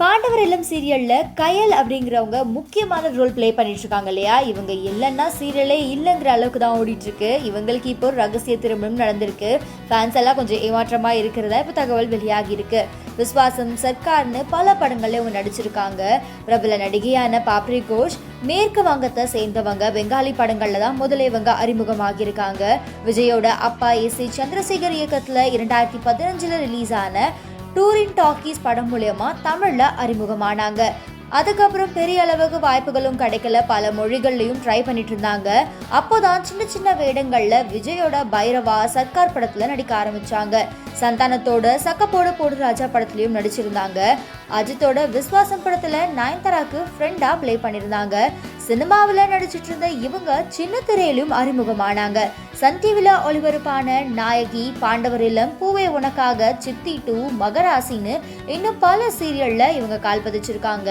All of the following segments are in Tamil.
பாண்டவர் இல்லம் சீரியல்ல கயல் அப்படிங்கிறவங்க முக்கியமான ரோல் ப்ளே பண்ணிட்டு இருக்காங்க இல்லையா? இவங்க இல்லைன்னா சீரியலே இல்லைங்கிற அளவுக்கு தான் ஓடிட்டு இருக்கு இவங்களுக்கு இப்போ ஒரு ரகசிய திருமணம் நடந்திருக்கு. ஃபேன்ஸ் எல்லாம் கொஞ்சம் ஏமாற்றமா இருக்கிறதா இப்போ தகவல் வெளியாகி இருக்கு விஸ்வாசம் சர்க்கார்னு பல படங்கள்ல இவங்க நடிச்சிருக்காங்க. பிரபல நடிகையான பாப்ரி கோஷ் மேற்கு வங்கத்தை சேர்ந்தவங்க பெங்காலி படங்கள்ல தான் முதல்ல இவங்க அறிமுகமாகியிருக்காங்க. விஜயோட அப்பா எஸ் ஏ சந்திரசேகர் இயக்கத்துல இரண்டாயிரத்தி பதினஞ்சுல ரிலீஸ் ஆன டூரின் டாக்கீஸ் படம் மூலயமா தமிழில் அறிமுகமானாங்க. அதுக்கப்புறம் பெரிய அளவுக்கு வாய்ப்புகளும் கிடைக்கல. பல மொழிகள்லையும் ட்ரை பண்ணிட்டு இருந்தாங்க. அப்போதான் சின்ன சின்ன வேடங்கள்ல விஜயோட பைரவா சர்க்கார் படத்துல நடிக்க ஆரம்பிச்சாங்க. சந்தானத்தோட சக்கப்போடு போடு ராஜா படத்துலயும் நடிச்சிருந்தாங்க. அஜித்தோட விஸ்வாசம் படத்துல நயன்தாராக்கு ஃப்ரெண்டா ப்ளே பண்ணியிருந்தாங்க சினிமாவில் நடிச்சிட்டு இருந்த இவங்க சின்ன திரையிலும் அறிமுகமானாங்க. சன் டிவில ஒளிபரப்பான நாயகி பாண்டவர் இல்லம் பூவே உனக்காக சித்தி டூ மகராசின்னு இன்னும் பல சீரியல்ல இவங்க கால் பதிச்சிருக்காங்க.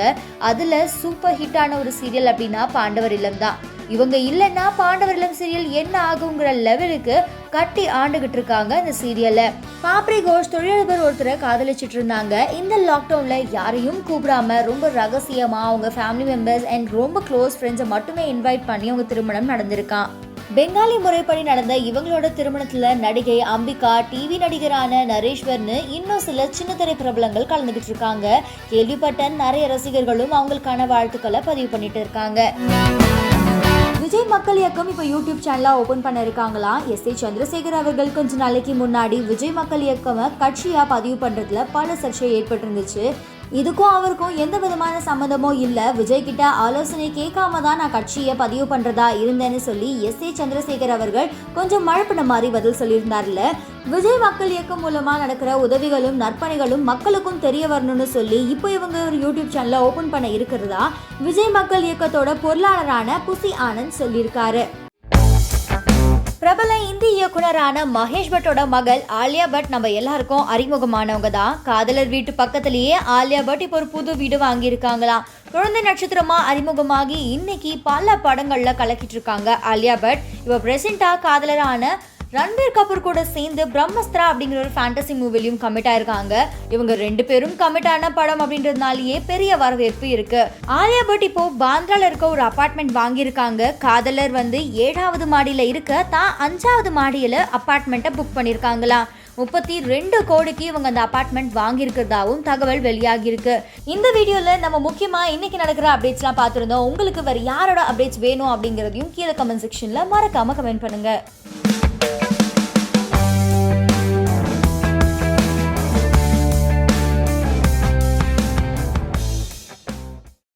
அதுல சூப்பர் ஹிட்டான ஒரு சீரியல் அப்படின்னா பாண்டவர் இல்லம் தான் இவங்க இல்லைன்னா பாண்டவரிலம் சீரியல் என்ன ஆகுங்கிற லெவலுக்கு கட்டி ஆண்டுகிட்டு இருக்காங்க இந்த சீரியல்ல பாப்ரி கோஷ் தொழிலதிபர் ஒருத்தரை காதலிச்சிட்டு இருந்தாங்க. இந்த லாக்டவுன்ல யாரையும் கூப்பிடாம ரொம்ப ரகசியமா அவங்க ஃபேமிலி மெம்பர்ஸ் அண்ட் ரொம்ப க்ளோஸ் ஃப்ரெண்ட்ஸை மட்டுமே இன்வைட் பண்ணி அவங்க திருமணம் நடந்திருக்கான். பெங்காலி முறைப்படி நடந்த இவங்களோட திருமணத்துல நடிகை அம்பிகா டிவி நடிகரான நரேஷ்வர்னு இன்னும் சில சின்ன திரை பிரபலங்கள் கலந்துகிட்டு இருக்காங்க. கேள்விப்பட்ட நிறைய ரசிகர்களும் அவங்களுக்கான வாழ்த்துக்களை பதிவு பண்ணிட்டு இருக்காங்க. விஜய் மக்கள் இயக்கம் இப்போ யூடியூப் சேனலாக ஓப்பன் பண்ணியிருக்காங்களாம் எஸ் ஏ சந்திரசேகர் அவர்கள் கொஞ்ச நாளைக்கு முன்னாடி விஜய் மக்கள் இயக்கம் கட்சியாக பதிவு பண்ணுறதுல பல சர்ச்சை ஏற்பட்டிருந்துச்சு. இதுக்கும் அவருக்கும் எந்த விதமான சம்மந்தமும் இல்லை. விஜய் கிட்ட ஆலோசனை கேட்காம தான் நான் கட்சியை பதிவு பண்ணுறதா இருந்தேன்னு சொல்லி எஸ் ஏ சந்திரசேகர் அவர்கள் கொஞ்சம் மழப்பின மாதிரி பதில் சொல்லியிருந்தார்ல. விஜய் மக்கள் இயக்கம் மூலமாக நடக்கிற உதவிகளும் நற்பணிகளும் மக்களுக்கும் தெரிய வரணும்னு சொல்லி இப்போ இவங்க ஒரு யூடியூப் சேனலை ஓப்பன் பண்ண இருக்கிறதா? விஜய் மக்கள் இயக்கத்தோட பொருளாளரான புசி ஆனந்த் சொல்லியிருக்காரு. பிரபல இந்தி இயக்குனரான மகேஷ் பட்டோட மகள் ஆலியா பட் நம்ம எல்லாருக்கும் அறிமுகமானவங்க தான். காதலர் வீட்டு பக்கத்திலேயே ஆலியா பட் இப்போ ஒரு புது வீடு வாங்கியிருக்காங்களாம். குழந்தை நட்சத்திரமா அறிமுகமாகி இன்னைக்கு பல படங்கள்ல கலக்கிட்டு இருக்காங்க ஆலியா பட். இவ பிரசண்டா காதலரான ரன்பீர் கபூர் கூட சேர்ந்து பிரம்மஸ்திரா அப்படிங்கிற ஒரு ஃபேண்டசி மூவிலையும் கமிட் ஆயிருக்காங்க. இவங்க ரெண்டு பேரும் கமிட் ஆன படம் அப்படின்றதுனாலயே பெரிய வரவேற்பு இருக்கு. ஆலியா பட் இப்போ பாந்திரால இருக்க ஒரு அபார்ட்மெண்ட் வாங்கியிருக்காங்க. காதலர் வந்து ஏழாவது மாடியில இருக்க தான் அஞ்சாவது மாடியில அபார்ட்மெண்ட்டை புக் பண்ணியிருக்காங்களாம் முப்பத்தி ரெண்டு கோடிக்கு இவங்க அந்த அபார்ட்மெண்ட் வாங்கியிருக்கிறதாவும் தகவல் வெளியாகியிருக்கு. இந்த வீடியோவில் நம்ம முக்கியமாக இன்னைக்கு நடக்கிற அப்டேட்ஸ்லாம் பார்த்துருந்தோம். உங்களுக்கு வேறு யாரோட அப்டேட்ஸ் வேணும் அப்படிங்கிறதையும் கீழே கமெண்ட் செக்ஷனில் மறக்காம கமெண்ட் பண்ணுங்க.